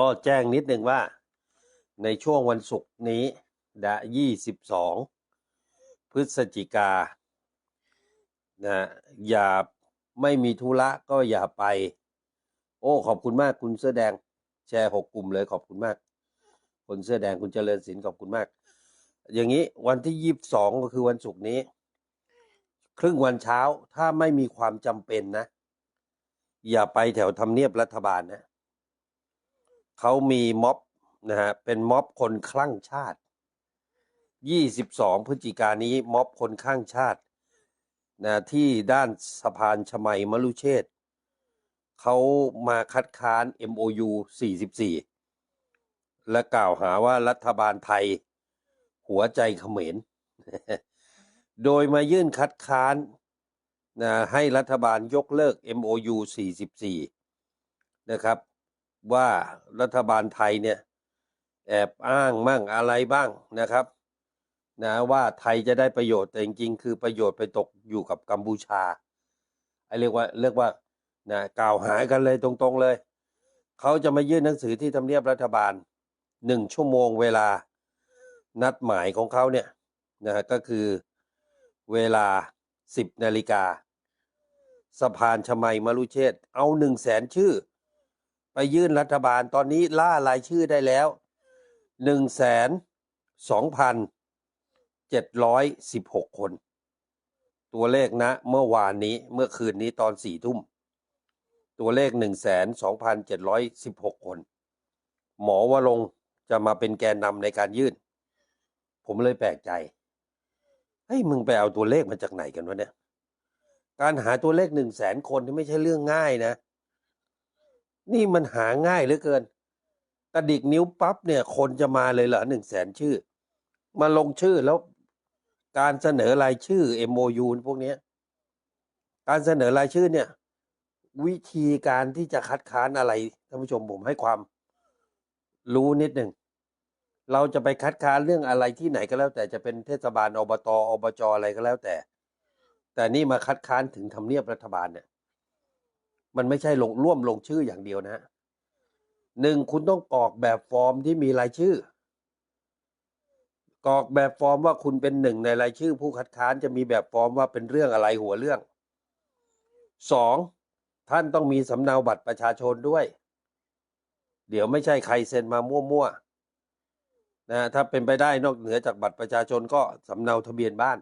ก็แจ้งนิดนึงว่า ในช่วงวันศุกร์นี้ดะยี่สิบสองพฤศจิกานะอย่าไม่มีธุระก็อย่าไป โอ้ ขอบคุณมากคุณเสื้อแดง แชร์หกกลุ่มเลยขอบคุณมาก คนเสื้อแดงคุณเจริญศิลป์ขอบคุณมาก อย่างนี้วันที่ยี่สิบสองก็คือวันศุกร์นี้ ครึ่งวันเช้าถ้าไม่มีความจำเป็นนะ อย่าไปแถวทำเนียบรัฐบาลนะ เขามีม็อบนะฮะเป็นม็อบคนคลั่งชาติ 22 พฤศจิกายนี้ม็อบคนข้างชาตินะที่ด้านสะพานชมัยมรุเชษเขามาคัดค้าน MOU 44 และกล่าวหาว่ารัฐบาลไทย หัวใจเขมร โดยมายื่นคัดค้านนะให้รัฐบาลยกเลิก MOU 44 นะครับ ว่ารัฐบาลไทยเนี่ยแอบอ้างมั่งอะไรบ้างนะครับนะว่าไทยจะได้ประโยชน์แต่จริงๆคือประโยชน์ไปตกอยู่กับกัมพูชาไอเรียกว่าเรียกว่านะกล่าวหากันเลยตรงๆเลย เขาจะมายื่นหนังสือที่ทำเนียบรัฐบาลหนึ่งชั่วโมงเวลานัดหมายของเขาเนี่ยนะฮะก็คือเวลาสิบนาฬิกาสะพานชมัยมรุเชษเอาหนึ่งแสนชื่อ ไปยื่นรัฐบาลตอนนี้ล่ารายชื่อได้แล้วหนึ่งแสนสองพันเจ็ดร้อยสิบหกคน ตัวเลขนะเมื่อวานนี้เมื่อคืนนี้ตอนสี่ทุ่ม ตัวเลขหนึ่งแสนสองพันเจ็ดร้อยสิบหกคน หมอวรงจะมาเป็นแกนนำในการยื่น ผมเลยแปลกใจ เฮ้ย มึงไปเอาตัวเลขมาจากไหนกันวะเนี่ย การหาตัวเลขหนึ่งแสนคนนี่ไม่ใช่เรื่องง่ายนะ นี่มันหาง่ายเหลือเกิน กระดิกนิ้วปั๊บเนี่ย คนจะมาเลยเหรอหนึ่งแสนชื่อ มาลงชื่อแล้วการเสนอรายชื่อ MOU พวกนี้การเสนอรายชื่อเนี่ย วิธีการที่จะคัดค้านอะไรท่านผู้ชมผมให้ความรู้นิดหนึ่งเราจะไปคัดค้านเรื่องอะไรที่ไหนก็แล้ว แต่จะเป็นเทศบาลอบตอบจอะไรก็แล้วแต่ แต่นี่มาคัดค้านถึงทำเนียบรัฐบาลเนี่ย มันไม่ใช่ลงร่วมลงชื่ออย่างเดียวนะหนึ่งคุณต้องกรอกแบบฟอร์มที่มีรายชื่อกรอกแบบฟอร์มว่าคุณเป็นหนึ่งในรายชื่อ ผู้คัดค้านจะมีแบบฟอร์มว่าเป็นเรื่องอะไรหัวเรื่องสองท่านต้องมีสำเนาบัตรประชาชนด้วย เดี๋ยวไม่ใช่ใครเซ็นมามั่วๆนะถ้าเป็นไปได้นอกเหนือจากบัตรประชาชนก็สำเนาทะเบียนบ้าน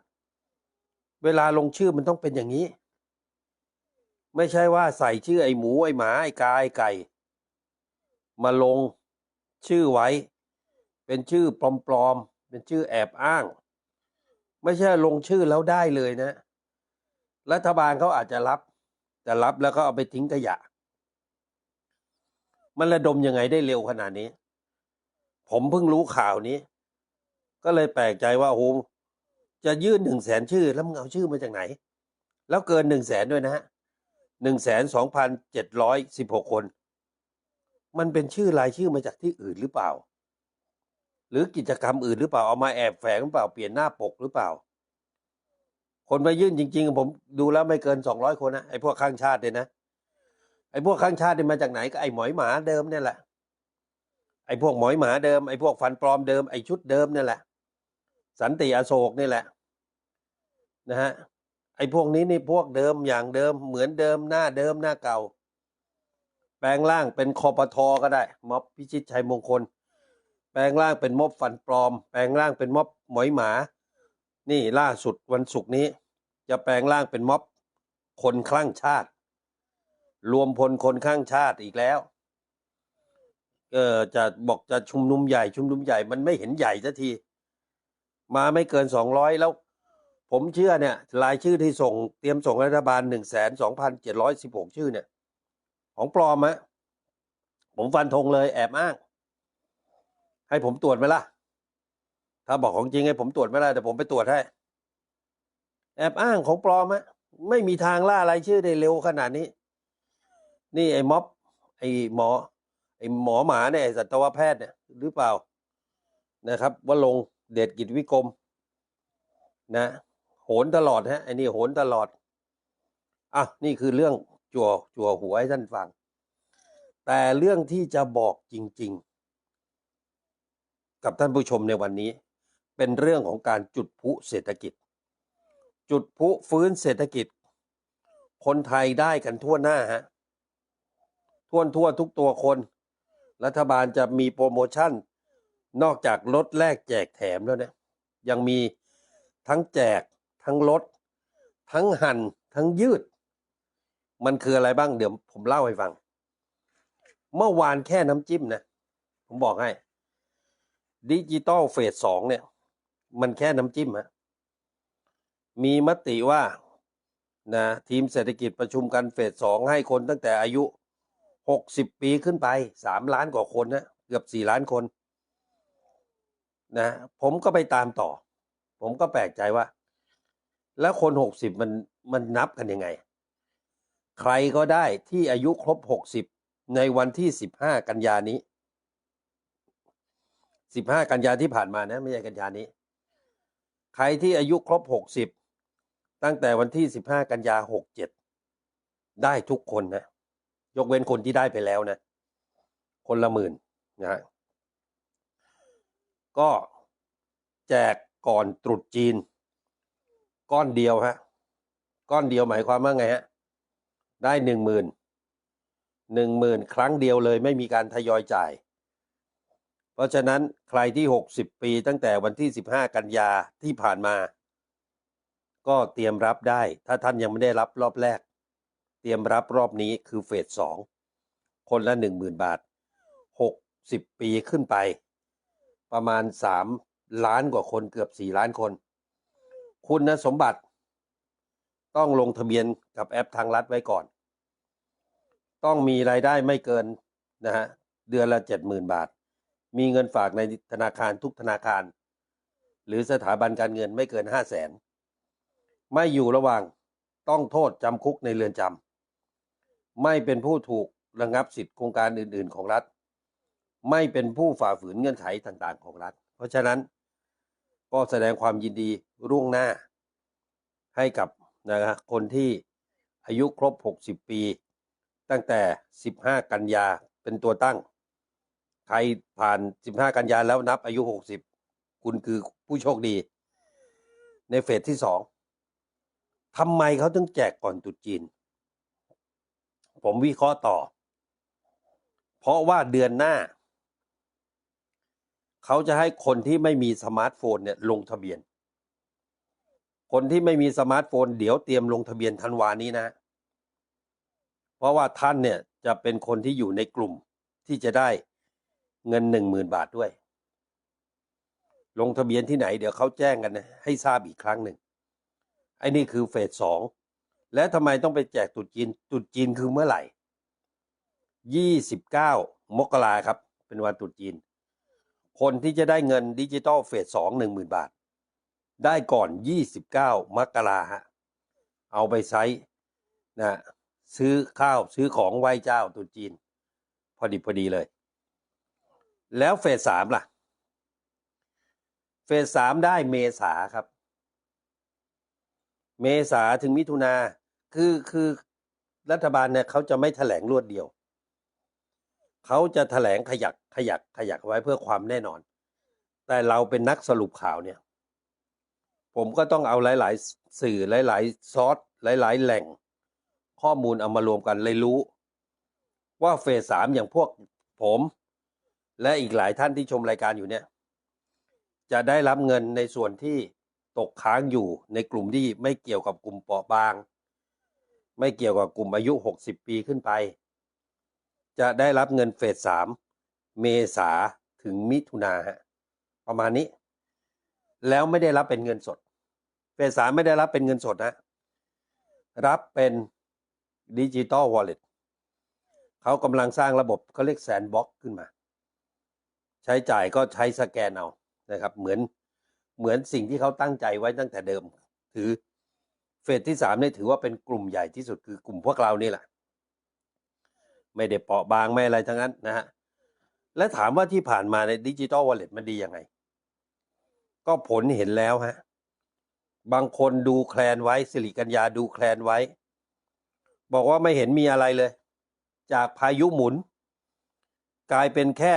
เวลาลงชื่อมันต้องเป็นอย่างนี้ ไม่ใช่ว่าใส่ชื่อไอ้หมูไอ้หมาไอ้กาไอ้ไก่ มาลงชื่อไว้ เป็นชื่อปลอมๆ เป็นชื่อแอบอ้าง ไม่ใช่ลงชื่อแล้วได้เลยนะ รัฐบาลเขาอาจจะรับ แต่รับแล้วก็เอาไปทิ้งขยะ มันระดมยังไงได้เร็วขนาดนี้ ผมเพิ่งรู้ข่าวนี้ ก็เลยแปลกใจว่าโอ้โหจะยื่นหนึ่งแสนชื่อแล้วมึงเอาชื่อมาจากไหน แล้วเกินหนึ่งแสนด้วยนะฮะ หนึ่งแสนสองพันเจ็ดร้อยสิบหกคน มันเป็นชื่อรายชื่อมาจากที่อื่นหรือเปล่า หรือกิจกรรมอื่นหรือเปล่า เอามาแอบแฝงหรือเปล่า เปลี่ยนหน้าปกหรือเปล่า คนมายื่นจริง ๆ ผมดูแล้วไม่เกินสองร้อยคนนะไอ้พวกข้างชาติเนี่ยนะ ไอ้พวกข้างชาติเนี่ยมาจากไหนก็ไอ้หมอยหมาเดิมเนี่ยแหละ ไอ้พวกหมอยหมาเดิม ไอ้พวกฟันปลอมเดิม ไอ้ชุดเดิมเนี่ยแหละ สันติอโศกนี่แหละ นะฮะ ไอ้พวกนี้นี่พวกเดิมอย่างเดิมเหมือนเดิมหน้าเดิมหน้าเก่า แปลงร่างเป็นคอปทอก็ได้ ม็อบพิชิตชัยมงคล แปลงร่างเป็นม็อบฟันปลอม แปลงร่างเป็นม็อบหมอยหมา นี่ล่าสุดวันศุกร์นี้ จะแปลงร่างเป็นม็อบคนคลั่งชาติ รวมพลคนข้างชาติอีกแล้วเออจะบอกจะชุมนุมใหญ่ชุมนุมใหญ่มันไม่เห็นใหญ่สักที มาไม่เกินสองร้อยแล้ว ผมเชื่อเนี่ยรายชื่อที่ส่งเตรียมส่งรัฐบาลหนึ่งแสนสองพันเจ็ดร้อยสิบหกชื่อเนี่ย ของปลอมอะผมฟันธงเลยแอบอ้าง ให้ผมตรวจไหมล่ะ ถ้าบอกของจริงให้ผมตรวจไม่ได้แต่ผมไปตรวจให้ แอบอ้างของปลอมอะไม่มีทางล่ารายชื่อได้เร็วขนาดนี้ นี่ไอ้ม็อบไอ้หมอ ไอ้หมอหมาเนี่ยสัตวแพทย์เนี่ยหรือเปล่านะครับว่าลงเดชกิจวิกรมนะ โหนตลอดฮะไอ้นี่โหนตลอดอะนี่คือเรื่องจั่วจั่วหัวให้ท่านฟัง แต่เรื่องที่จะบอกจริง ๆ กับท่านผู้ชมในวันนี้ เป็นเรื่องของการจุดพุเศรษฐกิจ จุดพุฟื้นเศรษฐกิจ คนไทยได้กันทั่วหน้าฮะทั่วทั่วทุกตัวคน รัฐบาลจะมีโปรโมชั่น นอกจากลดแลกแจกแถมแล้วเนี่ยยังมีทั้งแจก ทั้งลด ทั้งหัน่นทั้งยืด มันคืออะไรบ้างเดี๋ยวผมเล่าให้ฟัง เมื่อวานแค่น้ำจิ้มนะ ผมบอกให้ดิจิตอลเฟสสองเนี่ย มันแค่น้ำจิ้มฮะมีมติว่านะทีมเศรษฐกิจประชุมกันเฟสสองให้คนตั้งแต่อายุหกสิบปีขึ้นไปสามล้านกว่าคนนะเกือบสี่ล้านคนนะผมก็ไปตามต่อ ผมก็แปลกใจว่า แล้วคนหกสิบมันมันนับกันยังไง ใครก็ได้ที่อายุครบหกสิบในวันที่สิบห้ากันยานี้สิบห้ากันยาที่ผ่านมานะ ไม่ใช่กันยานี้ ใครที่อายุครบหกสิบตั้งแต่วันที่สิบห้ากันยาหกเจ็ดได้ทุกคนนะ ยกเว้นคนที่ได้ไปแล้วนะ คนละหมื่นนะฮะก็แจกก่อนตรุษจีน ก้อนเดียวฮะ ก้อนเดียวหมายความว่าไงฮะ ได้หนึ่งหมื่นหนึ่งหมื่นครั้งเดียวเลยไม่มีการทยอยจ่าย เพราะฉะนั้นใครที่หกสิบปีตั้งแต่วันที่สิบห้ากันยาที่ผ่านมา ก็เตรียมรับได้ ถ้าท่านยังไม่ได้รับรอบแรก เตรียมรับรอบนี้คือเฟสสองคนละหนึ่งหมื่นบาทหกสิบปีขึ้นไป ประมาณสามล้านกว่าคนเกือบสี่ล้านคน คุณสมบัติต้องลงทะเบียนกับแอปทางรัฐไว้ก่อน ต้องมีรายได้ไม่เกินนะฮะเดือนละเจ็ดหมื่นบาท มีเงินฝากในธนาคารทุกธนาคาร หรือสถาบันการเงินไม่เกินห้าแสนไม่อยู่ระหว่างต้องโทษจำคุกในเรือนจำไม่เป็นผู้ถูกระงับสิทธิโครงการอื่น ๆ ของรัฐ ไม่เป็นผู้ฝ่าฝืนเงื่อนไขต่าง ๆ ของรัฐ เพราะฉะนั้น ก็แสดงความยินดีร่วงหน้า ให้กับนะครับคนที่อายุครบ 60 ปี ตั้งแต่ 15 กันยาเป็นตัวตั้ง ใครผ่าน 15 กันยาแล้วนับอายุ 60 คุณคือผู้โชคดี ในเฟสที่สองทำไมเขาถึงแจกก่อนตรุษจีน ผมวิเคราะห์ต่อ เพราะว่าเดือนหน้า เขาจะให้คนที่ไม่มีสมาร์ทโฟนเนี่ยลงทะเบียน คนที่ไม่มีสมาร์ทโฟน เดี๋ยวเตรียมลงทะเบียนธันวานี้นะ เพราะว่าท่านเนี่ยจะเป็นคนที่อยู่ในกลุ่มที่จะได้เงินหนึ่งหมื่นบาทด้วย ลงทะเบียนที่ไหนเดี๋ยวเขาแจ้งกันนะให้ทราบอีกครั้งหนึ่งไอ้นี่คือเฟสสองและทำไมต้องไปแจกตรุษจีนตรุษจีนคือเมื่อไหร่ยี่สิบเก้ามกราครับ เป็นวันตรุษจีน คนที่จะได้เงินดิจิตอลเฟสสองหนึ่งหมื่นบาท ได้ก่อนยี่สิบเก้ามกราฮะเอาไปใช้นะซื้อข้าวซื้อของไหว้เจ้าตุจีน พอดีพอดีเลย แล้วเฟสสามล่ะ เฟสสามได้เมษาครับ เมษาถึงมิถุนาคือคือรัฐบาลเนี่ยเขาจะไม่แถลงรวดเดียว เขาจะแถลงขยักขยักขยักไว้เพื่อความแน่นอน แต่เราเป็นนักสรุปข่าวเนี่ย ผมก็ต้องเอาหลาย ๆ สื่อหลาย ๆ ซอสหลาย ๆ แหล่ง ข้อมูลเอามารวมกันเลยรู้ ว่าเฟสสามอย่างพวกผม และอีกหลายท่านที่ชมรายการอยู่เนี่ย จะได้รับเงินในส่วนที่ตกค้างอยู่ในกลุ่มที่ไม่เกี่ยวกับกลุ่มเปราะบาง ไม่เกี่ยวกับกลุ่มอายุ 60 ปีขึ้นไป จะได้รับเงินเฟสสามเมษาถึงมิถุนาฮะประมาณนี้ แล้วไม่ได้รับเป็นเงินสด เฟสสามไม่ได้รับเป็นเงินสดนะ รับเป็นดิจิตอลวอลเล็ตเขากำลังสร้างระบบเขาเรียกแซนบ็อกขึ้นมา ใช้จ่ายก็ใช้สแกนเอานะครับ เหมือนเหมือนสิ่งที่เขาตั้งใจไว้ตั้งแต่เดิม ถือเฟสที่สามเนี่ยถือว่าเป็นกลุ่มใหญ่ที่สุดคือกลุ่มพวกเรานี่แหละ ไม่ได้เปราะบางไม่อะไรทั้งนั้นนะฮะและถามว่าที่ผ่านมาในดิจิตอลวอลเล็ตมันดียังไง ก็ผลเห็นแล้วฮะ บางคนดูแคลนไว้สิริกัญญาดูแคลนไว้ บอกว่าไม่เห็นมีอะไรเลย จากพายุหมุน กลายเป็นแค่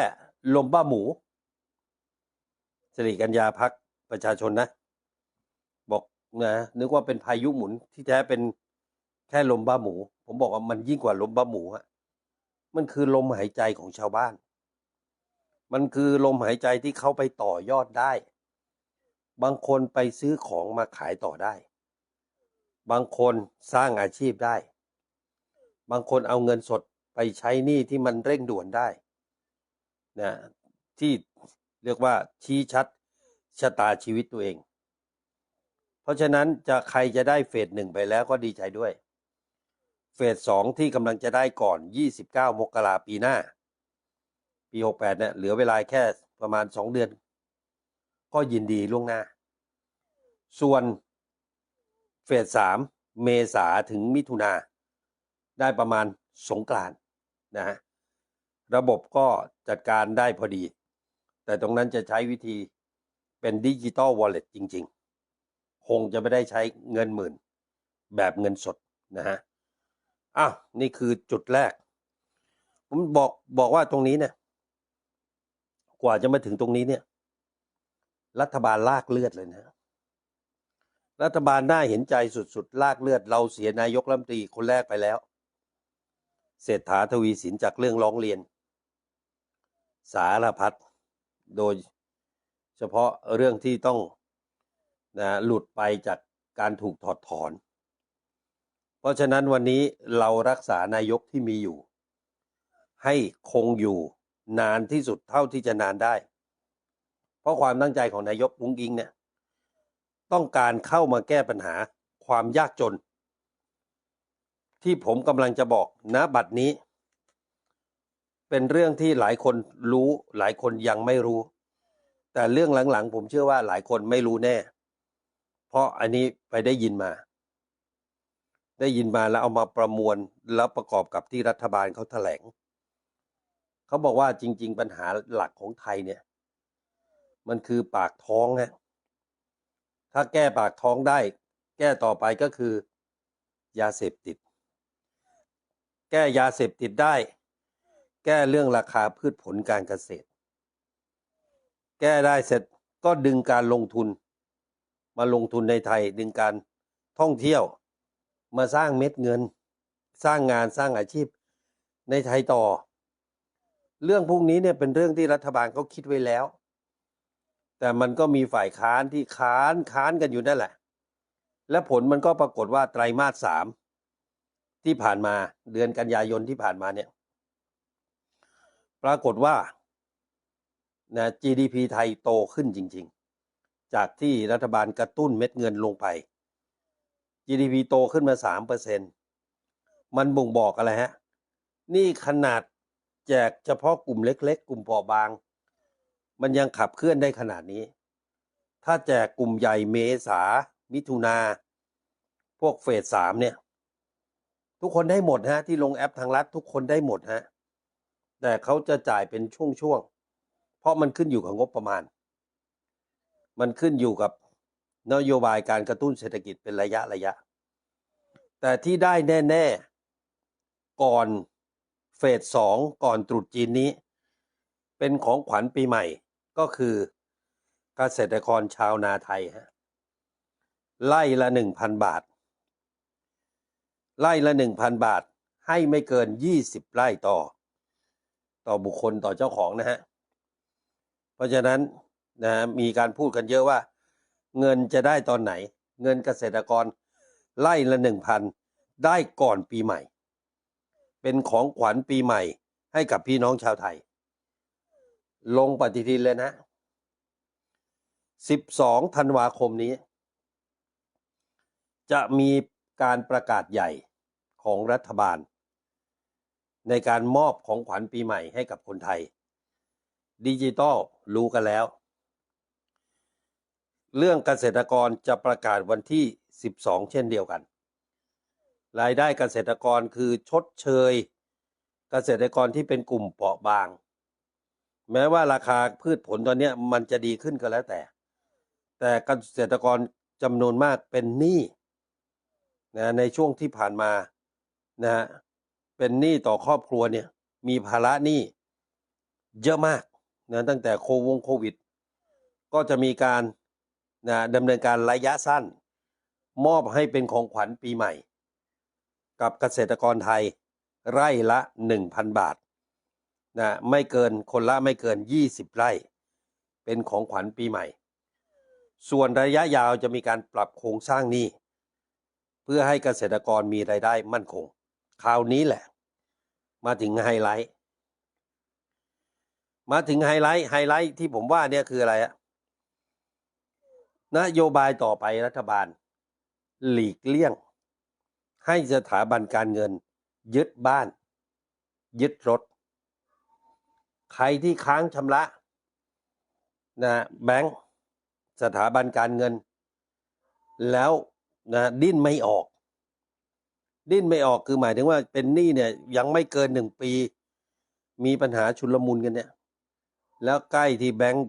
ลมบ้าหมูสิริกัญญาพักประชาชนนะ บอกนะนึกว่าเป็นพายุหมุนที่แท้เป็นแค่ลมบ้าหมู ผมบอกว่ามันยิ่งกว่าลมบ้าหมูฮะ มันคือลมหายใจของชาวบ้าน มันคือลมหายใจที่เขาไปต่อยอดได้ บางคนไปซื้อของมาขายต่อได้ บางคนสร้างอาชีพได้ บางคนเอาเงินสดไปใช้หนี้ที่มันเร่งด่วนได้นะที่เรียกว่าชี้ชัดชะตาชีวิตตัวเอง เพราะฉะนั้นจะใครจะได้เฟสหนึ่งไปแล้วก็ดีใจด้วย เฟสสองที่กำลังจะได้ก่อน 29 มกราปีหน้า ปี 68 เนี่ยเหลือเวลาแค่ประมาณ 2 เดือน ก็ยินดีล่วงหน้า ส่วนเฟสสามเมษาถึงมิถุนาได้ประมาณสงกรานนะฮะระบบก็จัดการได้พอดี แต่ตรงนั้นจะใช้วิธีเป็นดิจิตอลวอลเล็ตจริง ๆ คงจะไม่ได้ใช้เงินหมื่น แบบเงินสดนะฮะ อ้าวนี่คือจุดแรก ผมบอกบอกว่าตรงนี้เนี่ย กว่าจะมาถึงตรงนี้เนี่ย รัฐบาลลากเลือดเลยนะ รัฐบาลน่าเห็นใจสุดๆ ลากเลือด เราเสียนายกรัฐมนตรีคนแรกไปแล้ว เศรษฐาทวีสินจากเรื่องร้องเรียน สารพัดโดยเฉพาะเรื่องที่ต้องนะหลุดไปจากการถูกถอดถอน เพราะฉะนั้นวันนี้เรารักษานายกที่มีอยู่ ให้คงอยู่นานที่สุดเท่าที่จะนานได้ เพราะความตั้งใจของนายกอุ้งอิงเนี่ยต้องการเข้ามาแก้ปัญหาความยากจน ที่ผมกำลังจะบอกณบัดนี้ เป็นเรื่องที่หลายคนรู้หลายคนยังไม่รู้ แต่เรื่องหลังๆ ผมเชื่อว่าหลายคนไม่รู้แน่ เพราะอันนี้ไปได้ยินมา ได้ยินมาแล้วเอามาประมวลแล้วประกอบกับที่รัฐบาลเขาแถลงเขาบอกว่าจริง ๆ ปัญหาหลักของไทยเนี่ย มันคือปากท้องฮะถ้าแก้ปากท้องได้ แก้ต่อไปก็คือ ยาเสพติด แก้ยาเสพติดได้ แก้เรื่องราคาพืชผลการเกษตร แก้ได้เสร็จก็ดึงการลงทุน มาลงทุนในไทยดึงการท่องเที่ยว มาสร้างเม็ดเงิน สร้างงานสร้างอาชีพในไทยต่อ เรื่องพวกนี้เนี่ยเป็นเรื่องที่รัฐบาลเขาคิดไว้แล้ว แต่มันก็มีฝ่ายค้านที่ค้านค้านกันอยู่นั่นแหละ และผลมันก็ปรากฏว่าไตรมาสสามที่ผ่านมาเดือนกันยายนที่ผ่านมาเนี่ย ปรากฏว่านะ GDP ไทยโตขึ้นจริง ๆ จากที่รัฐบาลกระตุ้นเม็ดเงินลงไป GDP โตขึ้นมาสามเปอร์เซ็นมันบ่งบอกอะไรฮะ นี่ขนาดแจกเฉพาะกลุ่มเล็ก ๆ กลุ่มเปราะบาง มันยังขับเคลื่อนได้ขนาดนี้ ถ้าแจกกลุ่มใหญ่เมษา มิถุนา พวกเฟสสามเนี่ย ทุกคนได้หมดฮะ ที่ลงแอปทางรัฐทุกคนได้หมดฮะ แต่เขาจะจ่ายเป็นช่วงๆ เพราะมันขึ้นอยู่กับงบประมาณ มันขึ้นอยู่กับ นโยบายการกระตุ้นเศรษฐกิจเป็นระยะระยะ แต่ที่ได้แน่ ๆ ก่อนเฟสสองก่อนตรุษจีนนี้ เป็นของขวัญปีใหม่ก็คือเกษตรกรชาวนาไทยฮะไล่ละหนึ่งพันบาท ไล่ละหนึ่งพันบาทให้ไม่เกินยี่สิบไร่ต่อ ต่อบุคคลต่อเจ้าของนะฮะ เพราะฉะนั้นนะมีการพูดกันเยอะว่า เงินจะได้ตอนไหน เงินเกษตรกรไล่ละหนึ่งพันได้ก่อนปีใหม่ เป็นของขวัญปีใหม่ให้กับพี่น้องชาวไทย ลงปฏิทินเลยนะ 12 ธันวาคมนี้ จะมีการประกาศใหญ่ของรัฐบาล ในการมอบของขวัญปีใหม่ให้กับคนไทย ดิจิตอลรู้กันแล้ว เรื่องเกษตรกรจะประกาศวันที่ 12 เช่นเดียวกัน รายได้เกษตรกรคือชดเชย เกษตรกรที่เป็นกลุ่มเปราะบาง แม้ว่าราคาพืชผลตอนนี้มันจะดีขึ้นก็แล้วแต่ แต่เกษตรกรจำนวนมากเป็นหนี้นะในช่วงที่ผ่านมานะฮะเป็นหนี้ต่อครอบครัวเนี่ยมีภาระหนี้เยอะมากนะตั้งแต่โควงโควิด ก็จะมีการ นะดำเนินการระยะสั้น มอบให้เป็นของขวัญปีใหม่ กับเกษตรกรไทยไร่ละ 1,000 บาทนะไม่เกินคนละไม่เกิน 20 ไร่ เป็นของขวัญปีใหม่ ส่วนระยะยาวจะมีการปรับโครงสร้างหนี้ เพื่อให้เกษตรกรมีรายได้มั่นคง คราวนี้แหละ มาถึงไฮไลท์ มาถึงไฮไลท์ไฮไลท์ที่ผมว่าเนี่ยคืออะไรอะ นโยบายต่อไปรัฐบาล หลีกเลี่ยง ให้สถาบันการเงิน ยึดบ้าน ยึดรถ ใครที่ค้างชำระนะแบงก์สถาบันการเงิน แล้วนะดิ้นไม่ออก ดิ้นไม่ออกคือหมายถึงว่าเป็นหนี้เนี่ยยังไม่เกินหนึ่งปี มีปัญหาชุลมุนกันเนี่ย แล้วใกล้ที่แบงก์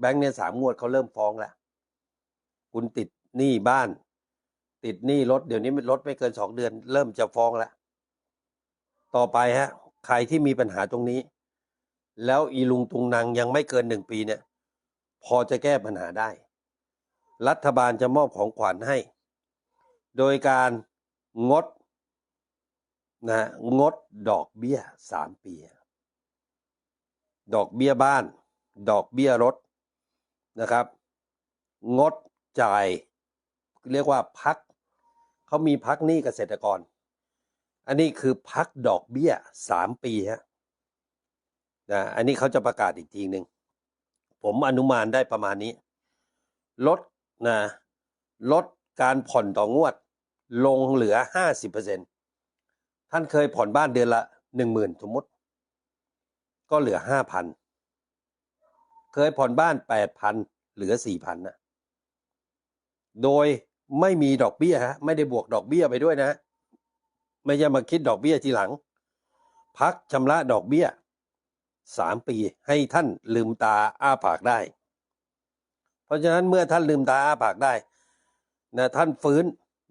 แบงก์เนี่ยสามงวดเขาเริ่มฟ้องแล้ว คุณติดหนี้บ้าน ติดหนี้รถเดี๋ยวนี้รถไม่เกินสองเดือน เริ่มจะฟ้องแล้ว ต่อไปฮะ ใครที่มีปัญหาตรงนี้ แล้วอีลุงตุงนางยังไม่เกินหนึ่งปีเนี่ย พอจะแก้ปัญหาได้ รัฐบาลจะมอบของขวัญให้ โดยการงดนะงดดอกเบี้ยสามปี ดอกเบี้ยบ้าน ดอกเบี้ยรถนะครับ งด จ่าย เรียกว่าพักเขามีพักหนี้เกษตรกร อันนี้คือพักดอกเบี้ยสามปีฮะนะอันนี้เขาจะประกาศอีกทีหนึ่งผมอนุมานได้ประมาณนี้ ลดนะลดการผ่อนต่องวด ลงเหลือห้าสิบเปอร์เซ็นท่านเคยผ่อนบ้านเดือนละหนึ่งหมื่นสมมติ ก็เหลือห้าพันเคยผ่อนบ้านแปดพันเหลือสี่พันนะ โดยไม่มีดอกเบี้ยฮะไม่ได้บวกดอกเบี้ยไปด้วยนะ ไม่ใช่มาคิดดอกเบี้ยทีหลัง พักชำระดอกเบี้ยสามปีให้ท่านลืมตาอ้าปากได้ เพราะฉะนั้นเมื่อท่านลืมตาอ้าปากได้นะท่านฟื้น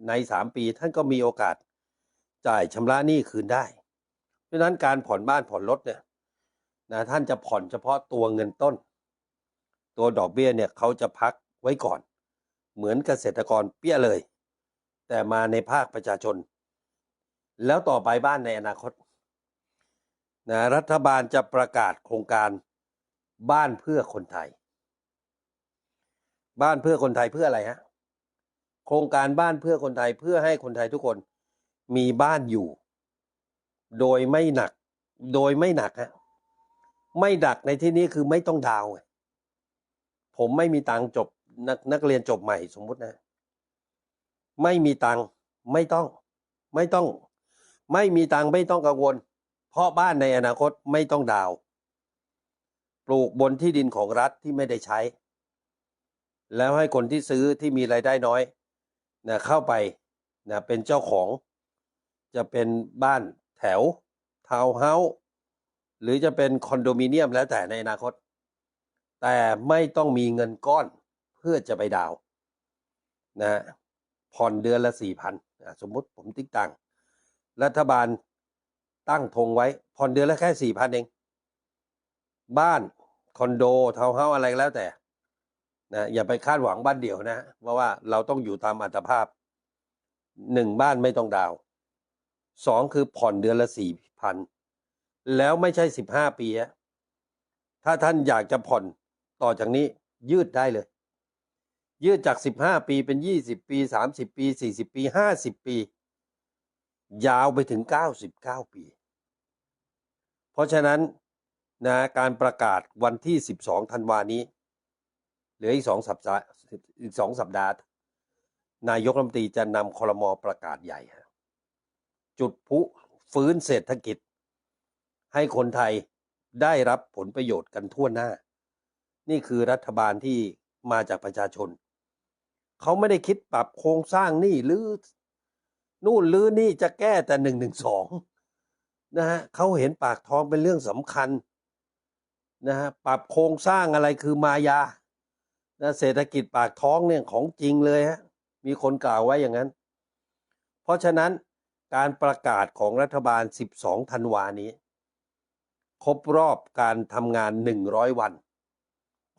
ในสามปีท่านก็มีโอกาสจ่ายชำระหนี้คืนได้ เพราะฉะนั้นการผ่อนบ้านผ่อนรถเนี่ยนะท่านจะผ่อนเฉพาะตัวเงินต้น ตัวดอกเบี้ยเนี่ยเขาจะพักไว้ก่อน เหมือนเกษตรกรเปี้ยเลย แต่มาในภาคประชาชน แล้วต่อไปบ้านในอนาคตนะรัฐบาลจะประกาศโครงการบ้านเพื่อคนไทย บ้านเพื่อคนไทยเพื่ออะไรฮะโครงการบ้านเพื่อคนไทยเพื่อให้คนไทยทุกคนมีบ้านอยู่ โดยไม่หนัก โดยไม่หนักฮะไม่ดักในที่นี้คือไม่ต้องดาว ผมไม่มีตังจบ นักนักเรียนจบใหม่สมมุตินะ ไม่มีตังค์ไม่ต้อง ไม่ต้อง ไม่มีตังค์ไม่ต้องกังวล เพราะบ้านในอนาคตไม่ต้องดาว ปลูกบนที่ดินของรัฐที่ไม่ได้ใช้ แล้วให้คนที่ซื้อที่มีรายได้น้อยนะเข้าไปนะเป็นเจ้าของจะเป็นบ้านแถวทาวน์เฮาส์หรือจะเป็นคอนโดมิเนียมแล้วแต่ในอนาคต แต่ไม่ต้องมีเงินก้อน พื่อจะไปดาวนะฮะผ่อนเดือนละสี่พันสมมติผมติ๊กตังรัฐบาลตั้งธงไว้ผ่อนเดือนละแค่สี่พันเอง บ้านคอนโดทาวน์เฮาส์อะไรแล้วแต่นะอย่าไปคาดหวังบ้านเดี่ยวนะเพราะว่าเราต้องอยู่ตามอัตภาพหนึ่งบ้านไม่ต้องดาวสองคือผ่อนเดือนละสี่พันแล้วไม่ใช่สิบห้าปี ถ้าท่านอยากจะผ่อนต่อจากนี้ยืดได้เลย ยืดจากสิบห้าปีเป็นยี่สิบปีสามสิบปีสี่สิบปีห้าสิบปี ยาวไปถึงเก้าสิบเก้าปี เพราะฉะนั้นนะการประกาศวันที่สิบสองธันวานี้ เหลืออีกสองสัปดาห์อีกสองสัปดาห์ นายกรัฐมนตรีจะนำคอรมอประกาศใหญ่ จุดพุฟื้นเศรษฐกิจ ให้คนไทยได้รับผลประโยชน์กันทั่วหน้า นี่คือรัฐบาลที่มาจากประชาชน เขาไม่ได้คิดปรับโครงสร้างหนี่หรือนู่นหรือนี่จะแก้แต่หนึ่งหนึ่งสองนะฮะเขาเห็นปากท้องเป็นเรื่องสำคัญนะฮะปรับโครงสร้างอะไรคือมายานะเศรษฐกิจปากท้องเนี่ยของจริงเลยฮะมีคนกล่าวไว้อย่างนั้น เพราะฉะนั้นการประกาศของรัฐบาล 12 ธันวานี้ ครบรอบการทำงาน 100 วัน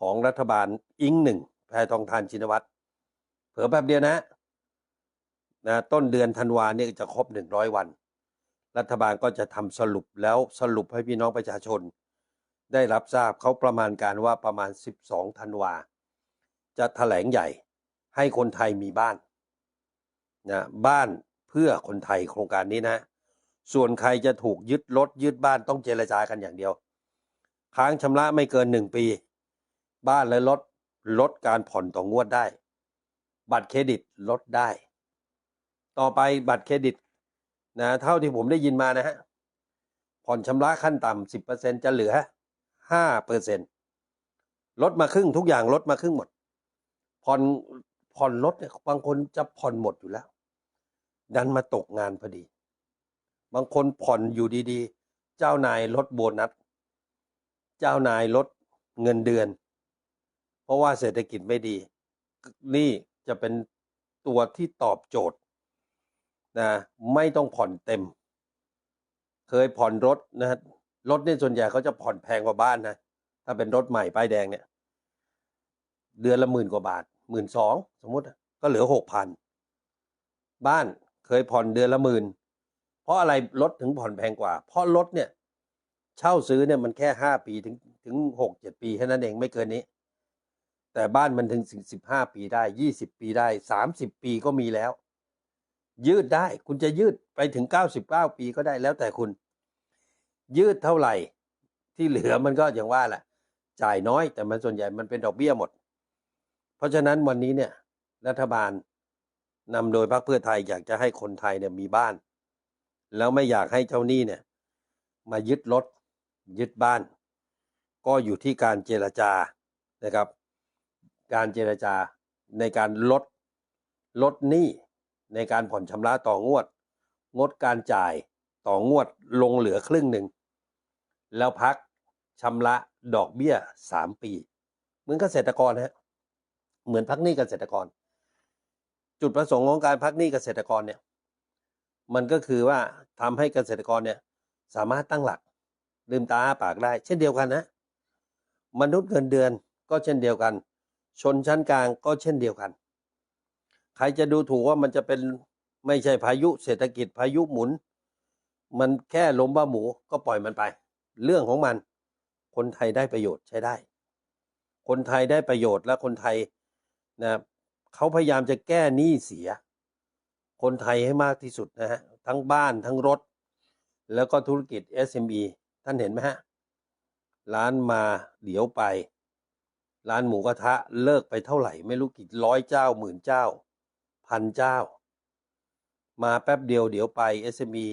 ของรัฐบาลอิงหนึ่งแพทองทานชินวัตร เผื่อแป๊บเดียวนะนะต้นเดือนธันวาเนี่ยจะครบ 100 วัน รัฐบาลก็จะทำสรุปแล้วสรุปให้พี่น้องประชาชน ได้รับทราบเขาประมาณการว่าประมาณ 12ธันวา จะแถลงใหญ่ให้คนไทยมีบ้านนะบ้านเพื่อคนไทยโครงการนี้นะ ส่วนใครจะถูกยึดรถยึดบ้านต้องเจรจากันอย่างเดียว ค้างชำระไม่เกินหนึ่งปี บ้านและรถลดการผ่อนต่องวดได้ บัตรเครดิตลดได้ ต่อไปบัตรเครดิตนะเท่าที่ผมได้ยินมานะฮะผ่อนชำระขั้นต่ำสิบเปอร์เซ็นจะเหลือห้าเปอร์เซ็นลดมาครึ่งทุกอย่างลดมาครึ่งหมด ผ่อนผ่อนรถเนี่ยบางคนจะผ่อนหมดอยู่แล้ว ดันมาตกงานพอดี บางคนผ่อนอยู่ดีๆ เจ้านายลดโบนัส เจ้านายลดเงินเดือน เพราะว่าเศรษฐกิจไม่ดี นี่ จะเป็นตัวที่ตอบโจทย์นะไม่ต้องผ่อนเต็ม เคยผ่อนรถนะรถเนี่ยส่วนใหญ่เขาจะผ่อนแพงกว่าบ้านนะถ้าเป็นรถใหม่ป้ายแดงเนี่ย เดือนละหมื่นกว่าบาทหมื่นสองสมมติก็เหลือหกพันบ้านเคยผ่อนเดือนละหมื่นเพราะอะไรรถถึงผ่อนแพงกว่า เพราะรถเนี่ย เช่าซื้อเนี่ยมันแค่ห้าปีถึงถึงหกเจ็ดปีแค่นั้นเองไม่เกินนี้ แต่บ้านมันถึงสิบสิบห้าปีได้ยี่สิบปีได้สามสิบปีก็มีแล้ว ยืดได้คุณจะยืดไปถึงเก้าสิบเก้าปีก็ได้แล้วแต่คุณ ยืดเท่าไหร่ ที่เหลือมันก็อย่างว่าแหละจ่ายน้อยแต่มันส่วนใหญ่มันเป็นดอกเบี้ยหมด เพราะฉะนั้นวันนี้เนี่ย รัฐบาลนำโดยพรรคเพื่อไทยอยากจะให้คนไทยเนี่ยมีบ้าน แล้วไม่อยากให้เจ้าหนี้เนี่ย มายึดรถยึดบ้าน ก็อยู่ที่การเจรจานะครับ การเจรจาในการลดลดหนี้ในการผ่อนชำระต่องวด งดการจ่ายต่องวดลงเหลือครึ่งหนึ่ง แล้วพักชำระดอกเบี้ยสามปี เหมือนเกษตรกรฮะเหมือนพักหนี้เกษตรกร จุดประสงค์ของการพักหนี้เกษตรกรเนี่ยมันก็คือว่าทำให้เกษตรกรเนี่ยสามารถตั้งหลักลืมตาอ้าปากได้ เช่นเดียวกันนะมนุษย์เงินเดือนก็เช่นเดียวกัน ชนชั้นกลางก็เช่นเดียวกัน ใครจะดูถูกว่ามันจะเป็นไม่ใช่พายุเศรษฐกิจพายุหมุน มันแค่ลมบ้าหมูก็ปล่อยมันไป เรื่องของมัน คนไทยได้ประโยชน์ใช้ได้ คนไทยได้ประโยชน์และคนไทยนะเขาพยายามจะแก้หนี้เสีย คนไทยให้มากที่สุดนะฮะทั้งบ้านทั้งรถ แล้วก็ธุรกิจ SME ท่านเห็นไหมฮะร้านมาเดี๋ยวไป ร้านหมูกระทะเลิกไปเท่าไหร่ ไม่รู้กี่ร้อยเจ้าหมื่นเจ้า พันเจ้า มาแป๊บเดียวเดี๋ยวไป SME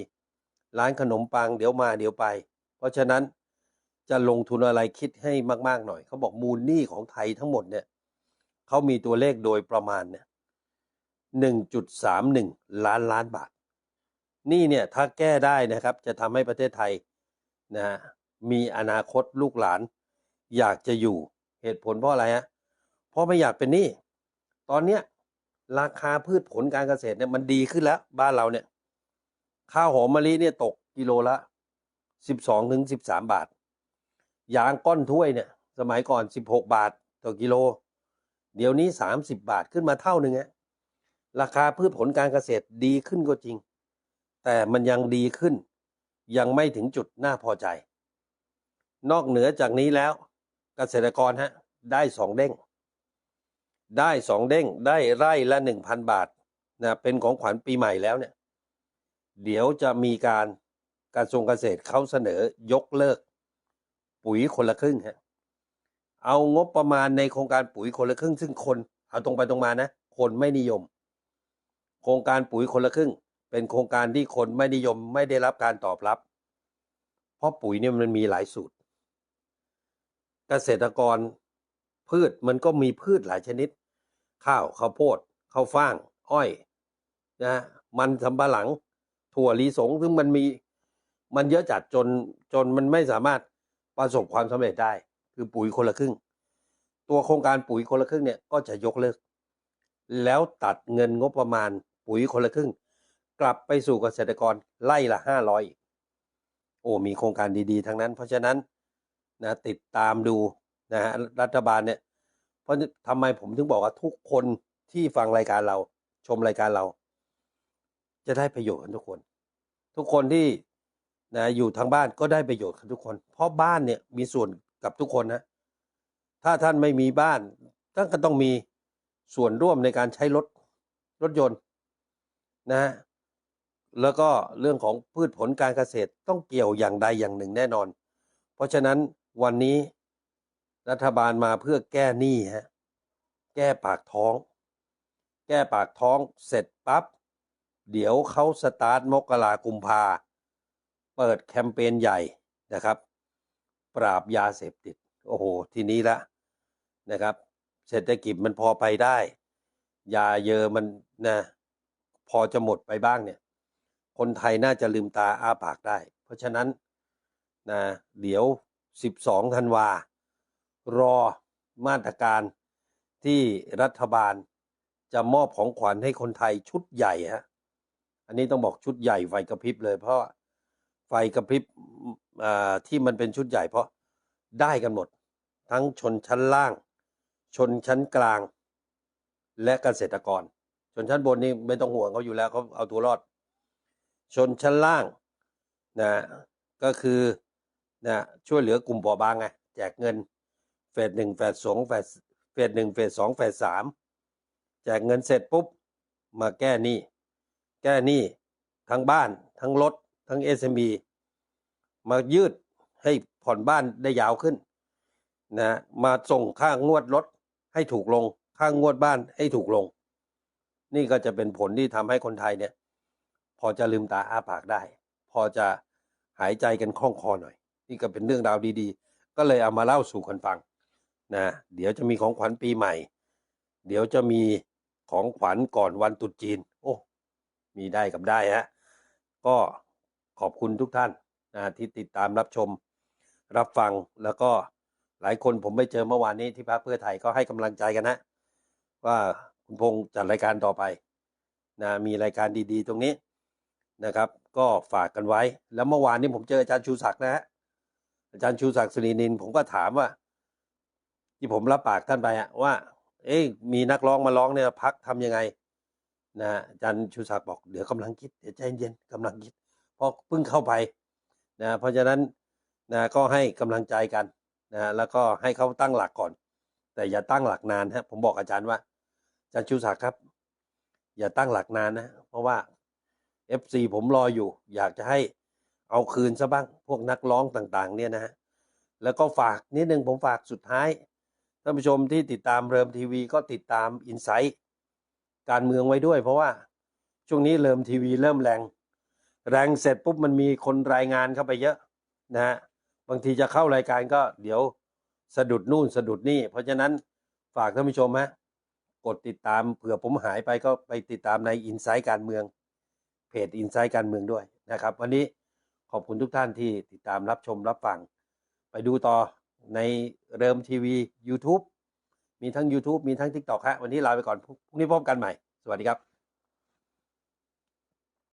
ร้านขนมปังเดี๋ยวมาเดี๋ยวไป เพราะฉะนั้นจะลงทุนอะไรคิดให้มาก ๆ หน่อย เขาบอกมูลหนี้ของไทยทั้งหมดเนี่ยเขามีตัวเลขโดยประมาณเนี่ยหนึ่งจุดสามหนึ่งล้านล้านบาท นี่เนี่ยถ้าแก้ได้นะครับ จะทำให้ประเทศไทยนะฮะมีอนาคตลูกหลาน อยากจะอยู่ เหตุผลเพราะอะไรฮะเพราะไม่อยากเป็นหนี้ตอนเนี้ยราคาพืชผลการเกษตรเนี่ยมันดีขึ้นแล้ว บ้านเราเนี่ย ข้าวหอมมะลิเนี่ยตกกิโลละสิบสองถึงสิบสามบาท ยางก้อนถ้วยเนี่ย สมัยก่อนสิบหกบาทต่อกิโล เดี๋ยวนี้สามสิบบาทขึ้นมาเท่าหนึ่งฮะราคาพืชผลการเกษตรดีขึ้นก็จริง แต่มันยังดีขึ้น ยังไม่ถึงจุดน่าพอใจ นอกเหนือจากนี้แล้ว เกษตรกรฮะได้สองเด้ง ได้สองเด้งได้ไร่ละหนึ่งพันบาทนะเป็นของขวัญปีใหม่แล้วเนี่ย เดี๋ยวจะมีการกระทรวงเกษตรเขาเสนอยกเลิก ปุ๋ยคนละครึ่งฮะเอางบประมาณในโครงการปุ๋ยคนละครึ่ง ซึ่งคนเอาตรงไปตรงมานะ คนไม่นิยม โครงการปุ๋ยคนละครึ่ง เป็นโครงการที่คนไม่นิยมไม่ได้รับการตอบรับ เพราะปุ๋ยเนี่ยมันมีหลายสูตร เกษตรกรพืชมันก็มีพืชหลายชนิด ข้าวข้าวโพดข้าวฟ่าง อ้อยนะมันสำปะหลัง ถั่วลิสงซึ่งมันมีมันเยอะจัดจนจนมันไม่สามารถประสบความสำเร็จได้ คือปุ๋ยคนละครึ่ง ตัวโครงการปุ๋ยคนละครึ่งเนี่ยก็จะยกเลิก แล้วตัดเงินงบประมาณปุ๋ยคนละครึ่ง กลับไปสู่เกษตรกรไล่ละห้าร้อยโอ้มีโครงการดีๆ ทั้งนั้น เพราะฉะนั้น นะติดตามดูนะฮะรัฐบาลเนี่ย เพราะทำไมผมถึงบอกว่าทุกคนที่ฟังรายการเรา ชมรายการเรา จะได้ประโยชน์กันทุกคน ทุกคนที่นะอยู่ทางบ้านก็ได้ประโยชน์กันทุกคน เพราะบ้านเนี่ยมีส่วนกับทุกคนนะถ้าท่านไม่มีบ้านท่านก็ต้องมีส่วนร่วมในการใช้รถรถยนต์นะฮะแล้วก็เรื่องของพืชผลการเกษตรต้องเกี่ยวอย่างใดอย่างหนึ่งแน่นอน เพราะฉะนั้น วันนี้รัฐบาลมาเพื่อแก้หนี้ฮะแก้ปากท้อง แก้ปากท้องเสร็จปั๊บเดี๋ยวเขาสตาร์ทมกรากุมภาเปิดแคมเปญใหญ่นะครับ ปราบยาเสพติด โอ้โห ทีนี้ละนะครับ เศรษฐกิจมันพอไปได้ ยาเยอะมันนะพอจะหมดไปบ้างเนี่ย คนไทยน่าจะลืมตาอ้าปากได้ เพราะฉะนั้นนะเดี๋ยว 12ธันวา รอมาตรการที่รัฐบาลจะมอบของขวัญให้คนไทยชุดใหญ่ฮะ อันนี้ต้องบอกชุดใหญ่ไฟกระพริบเลย เพราะไฟกระพริบที่มันเป็นชุดใหญ่เพราะได้กันหมด ทั้งชนชั้นล่าง ชนชั้นกลาง และเกษตรกร ชนชั้นบนนี่ไม่ต้องห่วงเขาอยู่แล้วเขาเอาตัวรอด ชนชั้นล่างนะก็คือ นะช่วยเหลือกลุ่มเปราะบางไงแจกเงินเฟสหนึ่งเฟสสองเฟสเฟสหนึ่งเฟสสองเฟสสามแจกเงินเสร็จปุ๊บ มาแก้หนี้แก้หนี้ทั้งบ้านทั้งรถ ทั้ง SME มายืดให้ผ่อนบ้านได้ยาวขึ้นนะมาส่งค่างวดรถให้ถูกลง ค่างวดบ้านให้ถูกลง นี่ก็จะเป็นผลที่ทำให้คนไทยเนี่ย พอจะลืมตาอ้าปากได้ พอจะหายใจกันคล่องคอหน่อย นี่ก็เป็นเรื่องราวดีๆ ก็เลยเอามาเล่าสู่กันฟังนะเดี๋ยวจะมีของขวัญปีใหม่ เดี๋ยวจะมีของขวัญก่อนวันตรุษจีน โอ้มีได้กับได้ฮะก็ขอบคุณทุกท่านนะที่ติดตามรับชม รับฟังแล้วก็หลายคนผมไปเจอเมื่อวานนี้ที่พรรคเพื่อไทยก็ให้กำลังใจกันนะว่าคุณพงษ์จัดรายการต่อไปนะมีรายการดีๆ ตรงนี้นะครับ ก็ฝากกันไว้ แล้วเมื่อวานนี้ผมเจออาจารย์ชูศักดิ์นะฮะ อาจารย์ชูศักดิ์สุรินินทร์ผมก็ถามว่า ที่ผมรับปากท่านไปอะว่า เอ้ยมีนักร้องมาร้องเนี่ยพักทำยังไง นะอาจารย์ชูศักดิ์บอกเดี๋ยวกำลังคิดเดี๋ยวใจเย็นกำลังคิดเพราะเพิ่งเข้าไปนะเพราะฉะนั้นนะก็ให้กำลังใจกันนะแล้วก็ให้เขาตั้งหลักก่อน แต่อย่าตั้งหลักนานฮะผมบอกอาจารย์ว่าอาจารย์ชูศักดิ์ครับ อย่าตั้งหลักนานนะเพราะว่า FC ผมรออยู่ อยากจะให้ เอาคืนซะบ้าง พวกนักร้องต่างๆ เนี่ยนะฮะแล้วก็ฝากนิดนึงผมฝากสุดท้ายท่านผู้ชมที่ติดตามเริมทีวีก็ติดตามอินไซต์การเมืองไว้ด้วย เพราะว่าช่วงนี้เริมทีวีเริ่มแรง แรงเสร็จปุ๊บมันมีคนรายงานเข้าไปเยอะนะฮะบางทีจะเข้ารายการก็เดี๋ยวสะดุดนู่นสะดุดนี่ เพราะฉะนั้นฝากท่านผู้ชมฮะกดติดตามเผื่อผมหายไปก็ไปติดตามในอินไซต์การเมือง เพจอินไซต์การเมืองด้วยนะครับ วันนี้ ขอบคุณทุกท่านที่ติดตามรับชมรับฟัง ไปดูต่อในเริ่มทีวี YouTube มีทั้ง YouTube มีทั้ง TikTok ฮะวันนี้ลาไปก่อนพรุ่งนี้พบกันใหม่ สวัสดีครับ